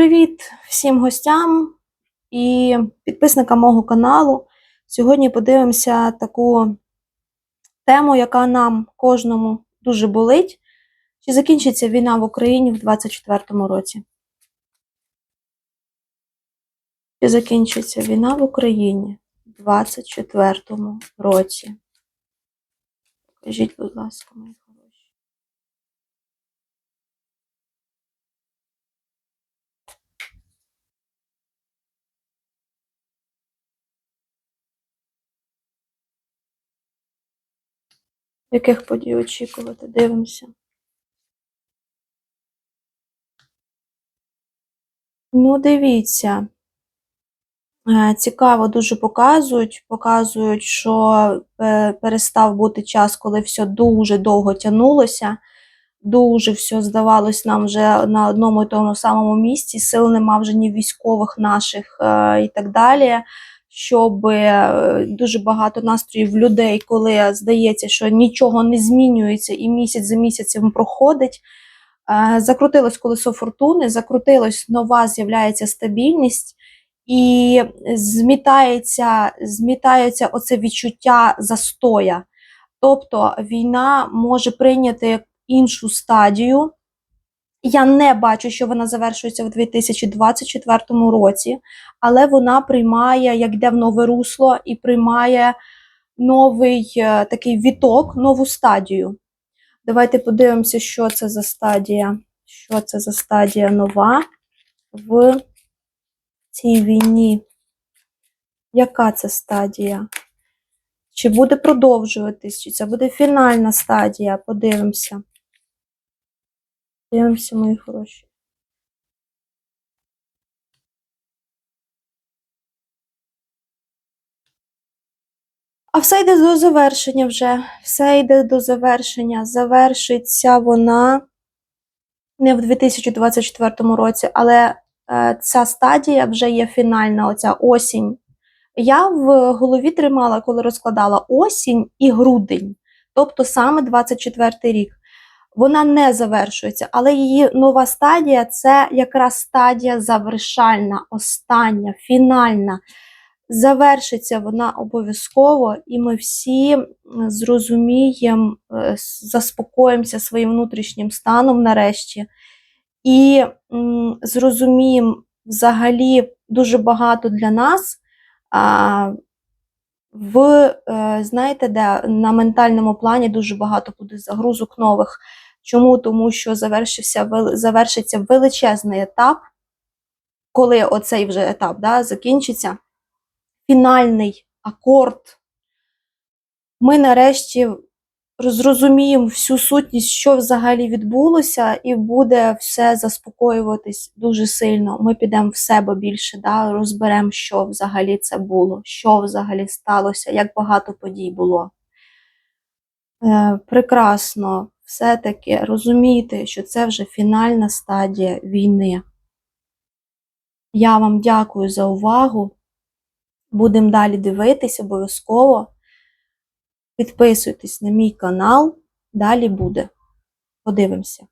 Привіт всім гостям і підписникам мого каналу. Сьогодні подивимося таку тему, яка нам кожному дуже болить. Чи закінчиться війна в Україні в 2024 році? Чи закінчиться війна в Україні в 2024 році? Покажіть, будь ласка, мої хороші. Яких подій очікувати? Дивимося. Ну, дивіться. Е, Цікаво дуже показують. Показують, що е, перестав бути час, коли все дуже довго тягнулося. Дуже все здавалось нам вже на одному і тому самому місці. Сил нема вже ні військових наших е, і так далі. Щоб е, дуже багато настроїв людей, коли здається, що нічого не змінюється, і місяць за місяцем проходить. Е, Закрутилось колесо фортуни, закрутилось нова, з'являється стабільність, і змітається, змітається оце відчуття застоя. Тобто війна може прийняти іншу стадію. Я не бачу, що вона завершується в 2024 році, але вона приймає, як йде в нове русло, і приймає новий е, такий віток, нову стадію. Давайте подивимося, що це за стадія. Що це за стадія нова в цій війні? Яка це стадія? Чи буде продовжуватись, чи це буде фінальна стадія? Подивимося. Дивимося, мої хороші. А все йде до завершення вже. Все йде до завершення. Завершиться вона не в 2024 році, але е, ця стадія вже є фінальна, оця осінь. Я в голові тримала, коли розкладала осінь і грудень, тобто саме 24 рік. Вона не завершується, але її нова стадія це якраз стадія завершальна, остання, фінальна. Завершиться вона обов'язково, і ми всі зрозуміємо, е, заспокоїмося своїм внутрішнім станом нарешті, і м, зрозуміємо взагалі дуже багато для нас. В, е, знаєте, де на ментальному плані дуже багато буде загрузок нових. Чому? Тому що завершився, завершиться величезний етап, коли оцей вже етап да, закінчиться, фінальний акорд. Ми нарешті зрозуміємо всю сутність, що взагалі відбулося, і буде все заспокоюватись дуже сильно. Ми підемо в себе більше, да, розберемо, що взагалі це було, що взагалі сталося, як багато подій було. Е, прекрасно, все-таки розумійте, що це вже фінальна стадія війни. Я вам дякую за увагу. Будемо далі дивитись обов'язково. Підписуйтесь на мій канал, далі буде. Подивимося.